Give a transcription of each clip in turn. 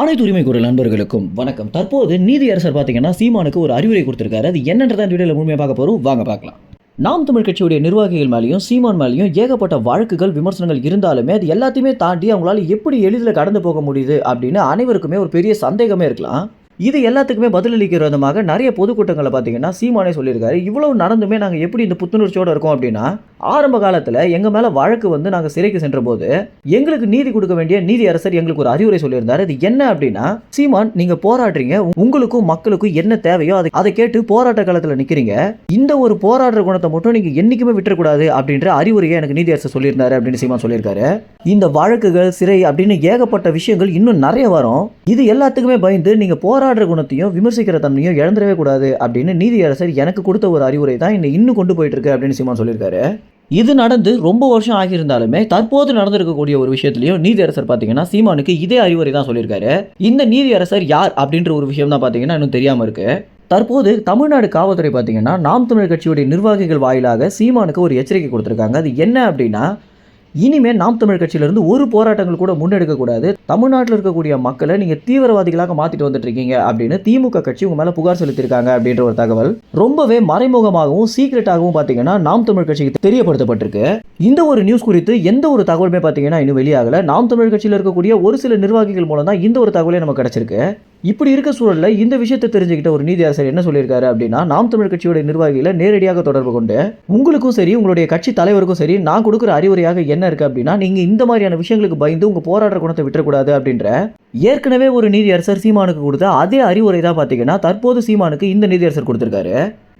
அனைத்து உரிமை குரல் நண்பர்களுக்கும் வணக்கம். தற்போது நீதியரசர் பார்த்தீங்கன்னா சீமானுக்கு ஒரு அறிவுரை கொடுத்துருக்காரு. அது என்னன்றதான் வீடியோவில் முழுமையாக பார்க்க போகிறோம் வாங்க பார்க்கலாம். நாம் தமிழ் கட்சியுடைய நிர்வாகிகள் மேலேயும் சீமான் மேலேயும் ஏகப்பட்ட வழக்குகள் விமர்சனங்கள் இருந்தாலுமே அது எல்லாத்தையுமே தாண்டி அவங்களால எப்படி எளிதில் கடந்து போக முடியுது அப்படின்னு அனைவருக்குமே ஒரு பெரிய சந்தேகமே இருக்கலாம். இது எல்லாத்துக்குமே பதிலளிக்கிற விதமாக நிறைய பொதுக்கூட்டங்களை பார்த்தீங்கன்னா சீமானே சொல்லியிருக்காரு. இவ்வளவு நடந்துமே நாங்கள் எப்படி இந்த புத்துணர்ச்சியோடு இருக்கோம் அப்படின்னா ஆரம்ப காலத்தில் எங்கள் மேலே வழக்கு வந்து நாங்கள் சிறைக்கு சென்ற போது எங்களுக்கு நீதி கொடுக்க வேண்டிய நீதி அரசர் எங்களுக்கு ஒரு அறிவுரை சொல்லியிருந்தார். இது என்ன அப்படின்னா சீமான் நீங்கள் போராடுறீங்க உங்களுக்கும் மக்களுக்கும் என்ன தேவையோ அதை அதை கேட்டு போராட்ட காலத்தில் நிற்கிறீங்க இந்த ஒரு போராடுற குணத்தை மட்டும் நீங்கள் என்றைக்குமே விட்டுறக்கூடாது அப்படின்ற அறிவுரையை எனக்கு நீதி அரசர் சொல்லியிருந்தாரு அப்படின்னு சீமான் சொல்லியிருக்காரு. இந்த வழக்குகள் சிறை அப்படின்னு ஏகப்பட்ட விஷயங்கள் இன்னும் நிறைய வரும். இது எல்லாத்துக்குமே பயந்து நீங்கள் போராடுற குணத்தையும் விமர்சிக்கிற தன்மையும் இழந்துடவே கூடாது அப்படின்னு நீதியரசர் எனக்கு கொடுத்த ஒரு அறிவுரை தான் என்னை இன்னும் கொண்டு போயிட்டு இருக்கு அப்படின்னு சீமான் சொல்லியிருக்காரு. இது நடந்து ரொம்ப வருஷம் ஆகியிருந்தாலுமே தற்போது நடந்திருக்கக்கூடிய ஒரு விஷயத்துலையும் நீதியரசர் பார்த்தீங்கன்னா சீமானுக்கு இதே அறிவுரை தான் சொல்லியிருக்காரு. இந்த நீதியரசர் யார் அப்படின்ற ஒரு விஷயம் தான் பார்த்தீங்கன்னா இன்னும் தெரியாமல் இருக்கு. தற்போது தமிழ்நாடு காவல்துறை பார்த்தீங்கன்னா நாம் தமிழர் கட்சியுடைய நிர்வாகிகள் வாயிலாக சீமானுக்கு ஒரு எச்சரிக்கை கொடுத்துருக்காங்க. அது என்ன அப்படின்னா இனிமேல் நாம் தமிழ் கட்சியிலிருந்து ஒரு போராட்டங்கள் கூட முன்னெடுக்கக்கூடாது தமிழ்நாட்டில் இருக்கக்கூடிய மக்களை நீங்கள் தீவிரவாதிகளாக மாற்றிட்டு வந்துட்டு இருக்கீங்க அப்படின்னு திமுக கட்சி உங்கள் மேலே புகார் செலுத்தியிருக்காங்க அப்படின்ற ஒரு தகவல் ரொம்பவே மறைமுகமாகவும் சீக்ரெட்டாகவும் பார்த்தீங்கன்னா நாம் தமிழ் கட்சிக்கு தெரியப்படுத்தப்பட்டிருக்கு. இந்த ஒரு நியூஸ் குறித்து எந்த ஒரு தகவலுமே பார்த்தீங்கன்னா இன்னும் வெளியாகலை. நாம் தமிழ் கட்சியில் இருக்கக்கூடிய ஒரு சில நிர்வாகிகள் மூலம் தான் இந்த ஒரு தகவலே நமக்கு கிடைச்சிருக்கு. இப்படி இருக்க சூழலில் இந்த விஷயத்தை தெரிஞ்சுக்கிட்ட ஒரு நீதி அரசர் என்ன சொல்லியிருக்காரு அப்படின்னா நாம் தமிழ் கட்சியோட நிர்வாகிகளை நேரடியாக தொடர்பு கொண்டு உங்களுக்கும் சரி உங்களுடைய கட்சி தலைவருக்கும் சரி நான் கொடுக்குற அறிவுரையாக என்ன இருக்கு அப்படின்னா நீங்க இந்த மாதிரியான விஷயங்களுக்கு பயந்து உங்க போராடுற குணத்தை விட்டுறக்கூடாது அப்படின்ற ஏற்கனவே ஒரு நீதி அரசர் சீமானுக்கு கொடுத்த அதே அறிவுரை தான் பார்த்தீங்கன்னா தற்போது சீமானுக்கு இந்த நீதி அரசர்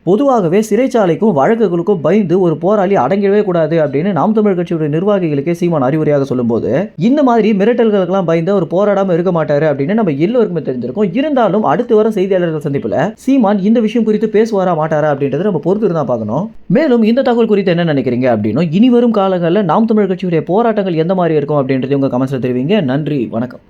பொதுவாகவே சிறைச்சாலைக்கும் வழக்குகளுக்கும் பயந்து ஒரு போராளி அடங்கிடவே கூடாது அப்படின்னு நாம் தமிழ் கட்சியுடைய நிர்வாகிகளுக்கே சீமான் அறிவுரையாக சொல்லும்போது இந்த மாதிரி மிரட்டல்களுக்கெல்லாம் பயந்து அவர் போராடாம இருக்க மாட்டாரு அப்படின்னு நம்ம எல்லோருக்குமே தெரிஞ்சிருக்கும். இருந்தாலும் அடுத்து வர செய்தியாளர்கள் சந்திப்புல சீமான் இந்த விஷயம் குறித்து பேசுவாரா மாட்டாரா அப்படின்றத நம்ம பொறுத்து தான் பார்க்கணும். மேலும் இந்த தகவல் குறித்து என்ன நினைக்கிறீங்க அப்படின்னும் இனி வரும் காலங்களில் நாம் தமிழ் கட்சியுடைய போராட்டங்கள் எந்த மாதிரி இருக்கும் அப்படின்றது உங்க கமெண்ட்ஸ்ல தெரிவிங்க. நன்றி வணக்கம்.